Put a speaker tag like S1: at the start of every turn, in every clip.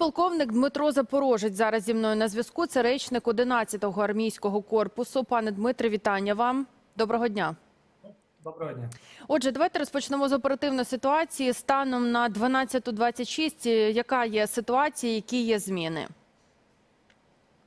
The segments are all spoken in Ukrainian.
S1: Підполковник Дмитро Запорожець зараз зі мною на зв'язку. Це речник 11-го армійського корпусу. Пане Дмитре, вітання вам. Доброго дня.
S2: Доброго дня.
S1: Отже, давайте розпочнемо з оперативної ситуації. Станом на 12.26, яка є ситуація, які є зміни?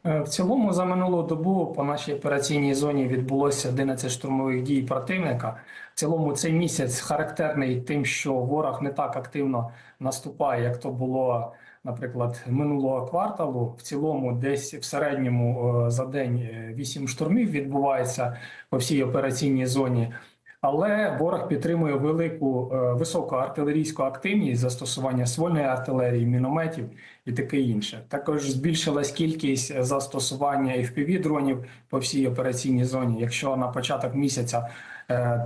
S2: Е, В цілому за минулу добу по нашій операційній зоні відбулося 11 штурмових дій противника. В цілому цей місяць характерний тим, що ворог не так активно наступає, як то було, наприклад, минулого кварталу. В цілому, десь в середньому е, за день е, 8 штурмів відбувається по всій операційній зоні. Але ворог підтримує велику е, високу артилерійську активність застосування ствольної артилерії, мінометів і таке інше. Також збільшилась кількість застосування fpv дронів по всій операційній зоні. Якщо на початок місяця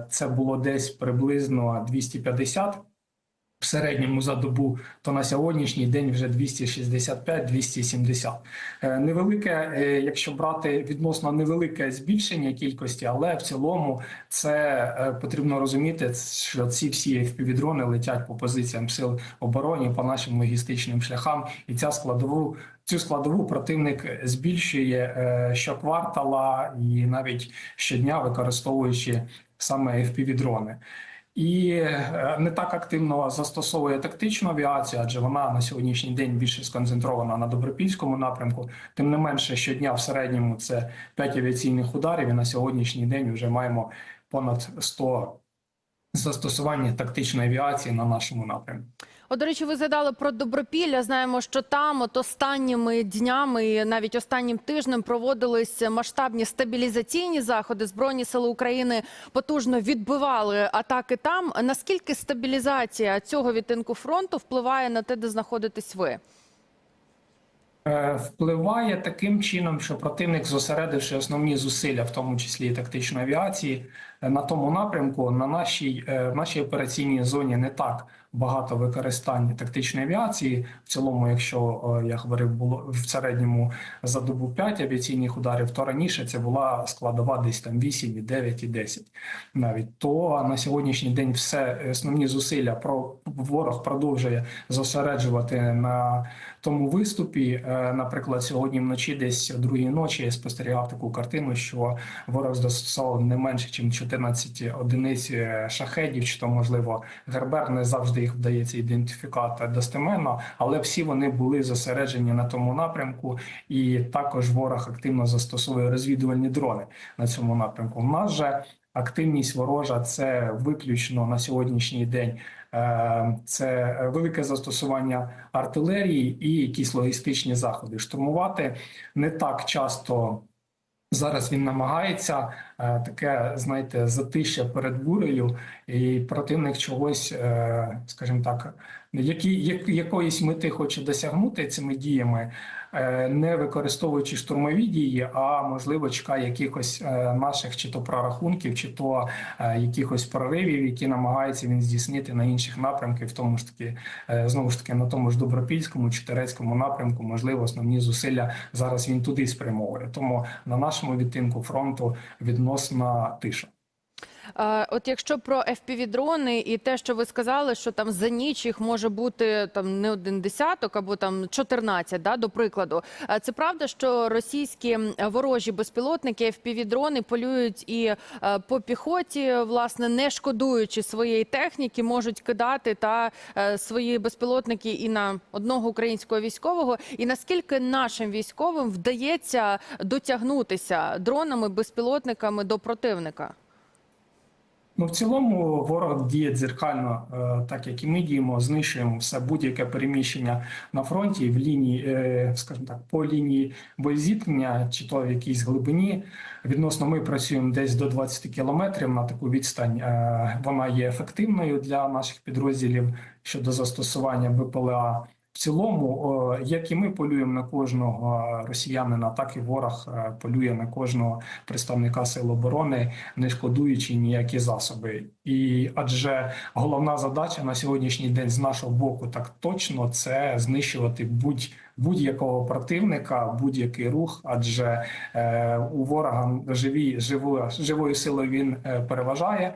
S2: це було десь приблизно 250 в середньому за добу, то на сьогоднішній день вже 265-270. Е, Невелике, е, якщо брати відносно невелике збільшення кількості, але в цілому це е, потрібно розуміти, що ці всі FPV-дрони летять по позиціям сил оборони, по нашим логістичним шляхам, і ця складову. Цю складову противник збільшує щоквартала і навіть щодня використовуючи саме FPV-дрони. І е, не так активно застосовує тактичну авіацію, адже вона на сьогоднішній день більше сконцентрована на добропільському напрямку. Тим не менше, щодня в середньому це 5 авіаційних ударів. І на сьогоднішній день вже маємо понад 100 застосування тактичної авіації на нашому напрямку.
S1: От, до речі, ви згадали про Добропілля. Знаємо, що там от останніми днями, навіть останнім тижнем проводились масштабні стабілізаційні заходи. Збройні сили України потужно відбивали атаки там. Наскільки стабілізація цього відтинку фронту впливає на те, де знаходитесь ви?
S2: Е, Впливає таким чином, що противник, зосередивши основні зусилля, в тому числі і тактичної авіації, на тому напрямку, на нашій е, в нашій операційній зоні не так багато використання тактичної авіації. В цілому, якщо е, я говорив, було в середньому за добу 5 авіаційних ударів, то раніше це була складова десь там 8, і 9 і 10 навіть. То на сьогоднішній день все основні зусилля про ворог продовжує зосереджувати на тому виступі. Е, Наприклад, сьогодні вночі, десь о другій ночі, я спостерігав таку картину, що ворог застосовував не менше, ніж 14 одиниць е, шахедів, чи то можливо гербер не завжди їх вдається ідентифікувати достеменно, але всі вони були зосереджені на тому напрямку, і також ворог активно застосовує розвідувальні дрони на цьому напрямку. У нас же активність ворожа це виключно на сьогоднішній день. Е, Це велике застосування артилерії і якісь логістичні заходи. Штурмувати не так часто. Зараз він намагається таке, знаєте, затища перед бурею, і противник чогось, е, скажімо так, які, як, якоїсь мети хоче досягнути цими діями, е, не використовуючи штурмові дії, а можливо чекає якихось е, наших чи то прорахунків, чи то е, якихось проривів, які намагається він здійснити на інших напрямках, в тому ж таки, е, знову ж таки, на тому ж добропільському чи Терецькому напрямку, можливо, основні зусилля зараз він туди спрямовує. Тому на нашому відтинку фронту відносна тиша.
S1: От якщо про FPV-дрони і те, що ви сказали, що там за ніч їх може бути там не один десяток або там 14, да, до прикладу. Це правда, що російські ворожі безпілотники FPV-дрони полюють і е, по піхоті, власне, не шкодуючи своєї техніки, можуть кидати та е, свої безпілотники і на одного українського військового. І наскільки нашим військовим вдається дотягнутися дронами, безпілотниками до противника?
S2: Ну, в цілому ворог діє дзеркально, е, так як і ми діємо, знищуємо все будь-яке переміщення на фронті в лінії, е, скажімо так, по лінії боєзіткнення, чи то в якійсь глибині. Відносно ми працюємо десь до 20 кілометрів на таку відстань. Е, Вона є ефективною для наших підрозділів щодо застосування БПЛА. В цілому, як і ми полюємо на кожного росіянина, так і ворог е, полює на кожного представника сил оборони, не шкодуючи ніякі засоби. І адже головна задача на сьогоднішній день з нашого боку так точно це знищувати будь будь-якого противника, будь-який рух, адже е, у ворога живі живою живою силою він е, переважає,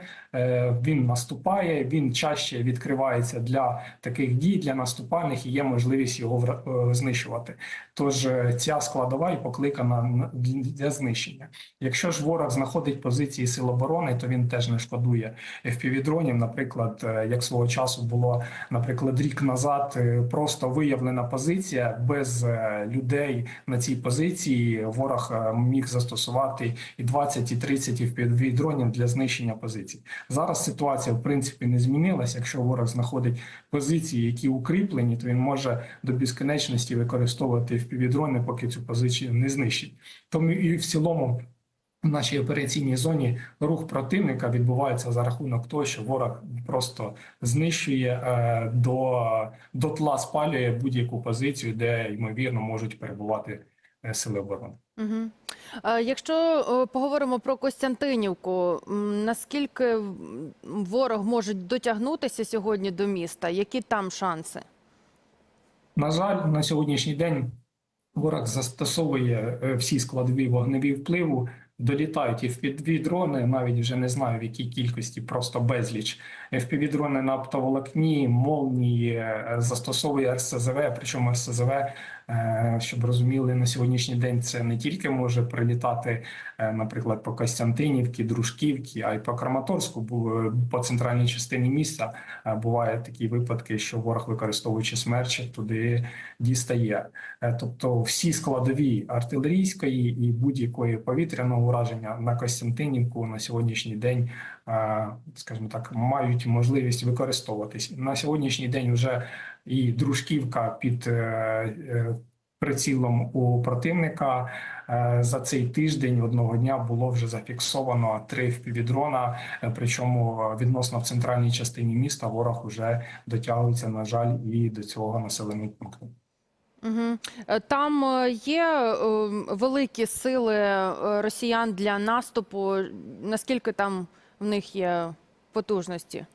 S2: він наступає, він чаще відкривається для таких дій, для наступальних і є можливість його е, знищувати. Тож е, ця складова і покликана для знищення. Якщо ж ворог знаходить позиції сил оборони, то він теж не шкодує FPV-дронів. Наприклад, е, як свого часу було, наприклад, рік назад е, просто виявлена позиція без е, людей на цій позиції. Ворог е, міг застосувати і 20, і 30 FPV-дронів для знищення позицій. Зараз ситуація в принципі не змінилася. Якщо ворог знаходить позиції, які укріплені, то він може до безконечності використовувати FPV-дрони, поки цю позицію не знищить. Тому і в цілому. В нашій операційній зоні рух противника відбувається за рахунок того, що ворог просто знищує е, до, до тла спалює будь-яку позицію, де ймовірно можуть перебувати е, сили оборони.
S1: Угу. Якщо е, поговоримо про Костянтинівку, наскільки ворог може дотягнутися сьогодні до міста? Які там шанси?
S2: На жаль, на сьогоднішній день ворог застосовує е, всі складові вогневі впливу. Долітають і FPV-дрони, навіть вже не знаю в якій кількості, просто безліч. FPV-дрони на оптоволокні, молнії, е, застосовує РСЗВ, причому РСЗВ, е, щоб розуміли, на сьогоднішній день це не тільки може прилітати, е, наприклад, по Костянтинівці, Дружківці, а й по Краматорську, бу- по центральній частині міста. Е, Бувають такі випадки, що ворог, використовуючи смерчі, туди дістає. Е, Тобто всі складові артилерійської і будь-якої повітряного ураження на Костянтинівку на сьогоднішній день, е, скажімо так, мають можливість використовуватись. На сьогоднішній день вже і дружківка під е, е, прицілом у противника. Е, За цей тиждень одного дня було вже зафіксовано три впівдрона, причому відносно в центральній частині міста ворог вже дотягується, на жаль, і до цього населеного пункту.
S1: Угу. Там є великі сили росіян для наступу. Наскільки там в них є потужності?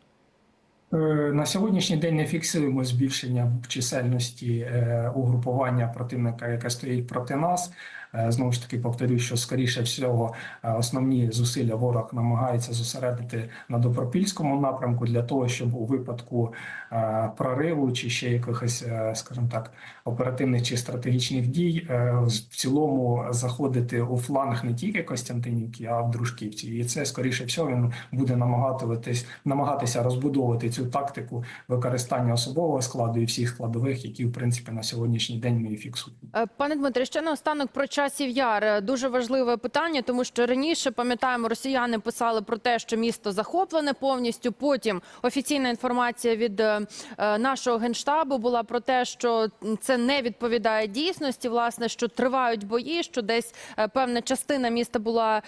S2: Е, На сьогоднішній день не фіксуємо збільшення чисельності е, угрупування противника, яке стоїть проти нас. Е, Знову ж таки, повторюю, що скоріше всього е, основні зусилля ворог намагається зосередити на добропільському напрямку для того, щоб у випадку е, прориву чи ще якихось, скажімо так, оперативних чи стратегічних дій в цілому заходити у фланг не тільки Костянтинівки, а в Дружківці. І це скоріше всього він буде намагатись намагатися розбудовувати цю тактику використання особового складу і всіх складових, які в принципі на сьогоднішній день ми фіксуємо.
S1: Пане Дмитре, ще наостанок про часів яр. Е, Дуже важливе питання, тому що раніше пам'ятаємо, росіяни писали про те, що місто захоплене повністю. Потім офіційна інформація від е, е, нашого генштабу була про те, що це не відповідає дійсності. Власне, що тривають бої, що десь певна частина міста була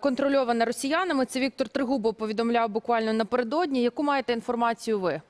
S1: контрольована росіянами. Це Віктор Тригубов повідомляв буквально напередодні. Яку маєте інформацію ви?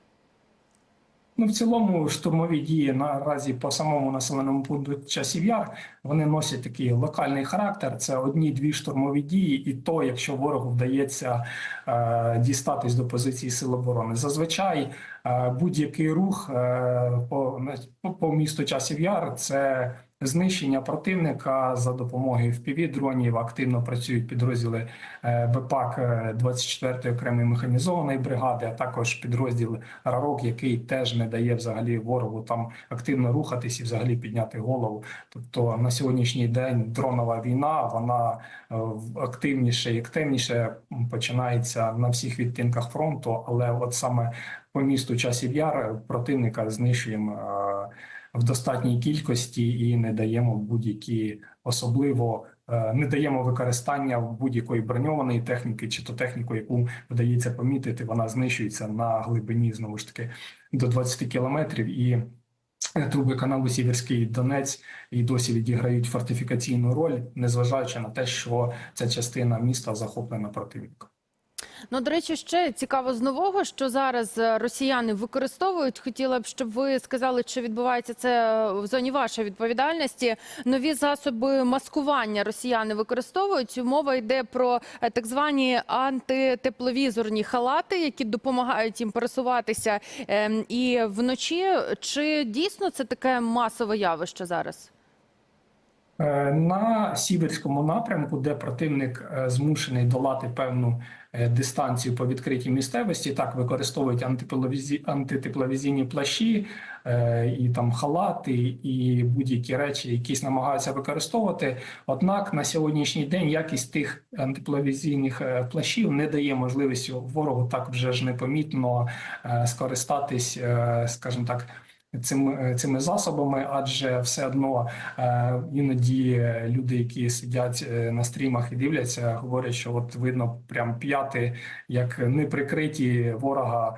S2: Ну, в цілому, штурмові дії наразі по самому населеному пункту часів яр вони носять такий локальний характер. Це одні-дві штурмові дії, і то, якщо ворогу вдається е, дістатись до позиції сил оборони. Зазвичай е, будь-який рух е, по, по, по місту часів яр це. Знищення противника за допомогою FPV-дронів активно працюють підрозділи е, БПАК е, 24-ї окремої механізованої бригади, а також підрозділ РАРОК, який теж не дає взагалі ворогу там активно рухатись і взагалі підняти голову. Тобто на сьогоднішній день дронова війна вона е, активніше і активніше починається на всіх відтинках фронту, але от саме по місту часів яр противника знищуємо. В достатній кількості і не даємо будь-які особливо е, не даємо використання будь-якої броньованої техніки, чи то техніку, яку вдається помітити, вона знищується на глибині знову ж таки до 20 кілометрів і. е, Труби каналу Сіверський Донець і досі відіграють фортифікаційну роль, незважаючи на те, що ця частина міста захоплена противником.
S1: Ну, до речі, ще цікаво з нового, що зараз е, росіяни використовують. Хотіла б, щоб ви сказали, чи відбувається це в зоні вашої відповідальності. Нові засоби маскування росіяни використовують. Мова йде про е, так звані антитепловізорні халати, які допомагають їм пересуватися ем, і вночі. Чи дійсно це таке масове явище зараз?
S2: Е, На сіверському напрямку, де противник е, змушений долати певну е, дистанцію по відкритій місцевості, так використовують антитепловізійні плащі і там халати, і будь-які речі, якісь намагаються використовувати. Однак на сьогоднішній день якість тих антипловізійних плащів не дає можливості ворогу так вже ж непомітно скористатись, скажімо так. Цим, е, цими засобами, адже все одно е, іноді е, люди, які сидять на стрімах і дивляться, говорять, що от видно прям п'яти, як не прикриті ворога,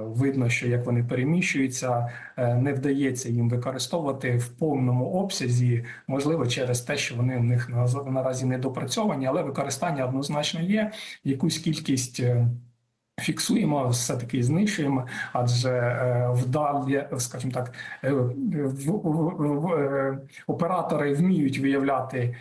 S2: видно, що як вони переміщуються, не вдається їм використовувати в повному обсязі, можливо, через те, що вони в них на- наразі не допрацьовані, але використання однозначно є. Якусь кількість. Фіксуємо, все таки знищуємо, адже е, вдалі, скажімо так, е, в, е, оператори вміють виявляти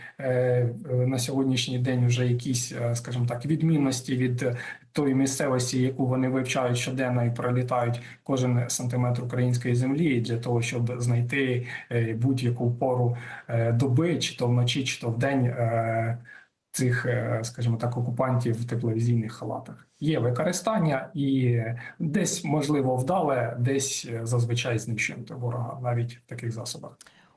S2: на сьогоднішній день вже якісь, скажімо так, відмінності від тої місцевості, яку вони вивчають щоденно і пролітають кожен сантиметр української землі для того, щоб знайти будь-яку пору доби, чи то вночі, чи то вдень. Цих, е, скажімо так, окупантів в тепловізійних халатах є використання, і десь можливо вдале, десь е, зазвичай знищуємо ворога навіть в таких засобах.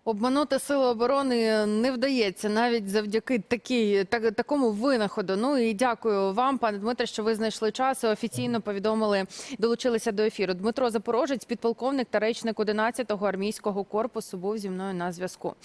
S1: Обманути сили оборони не вдається навіть завдяки такій, так, такому винаходу. Ну і дякую вам, пане Дмитре, що ви знайшли час. і Офіційно повідомили, долучилися до ефіру. Дмитро Запорожець, підполковник та речник 11-го армійського корпусу, був зі мною на зв'язку.